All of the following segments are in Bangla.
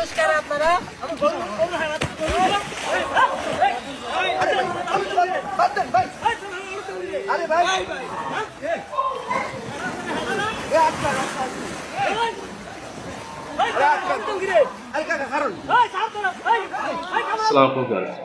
মানুষ আপনারা। গাইস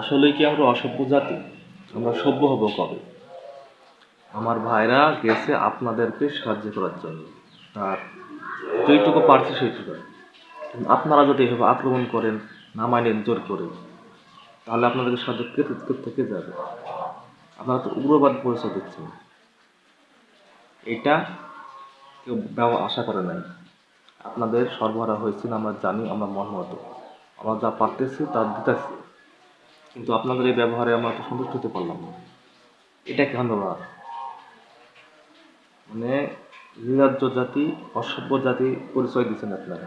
আসলে কি আমরা অসভ্য জাতি? আমরা সভ্য হব কবে? আমার ভাইরা গেছে আপনাদেরকে সাহায্য করার জন্য। আর যেইটুকু পারছে সেইটুকু। কিন্তু আপনারা যদি এভাবে আক্রমণ করেন না মানেন জোর করে, তাহলে আপনাদেরকে সাহায্য কে কে থেকে যাবে? আপনারা তো উগ্রবাদ পরিচয় দিচ্ছেন। এটা কেউ আশা করে নাই। আপনাদের সরবরাহ হয়েছিল, আমরা জানি, আমরা মন মতো আমরা যা পারতেছি, তা দিতেছি। কিন্তু আপনাদের এই ব্যবহারে আমরা তো সন্তুষ্ট হতে পারলাম না। এটা কেন আর মানে নিরাজ্য জাতি, অসভ্য জাতি পরিচয় দিচ্ছেন আপনারা।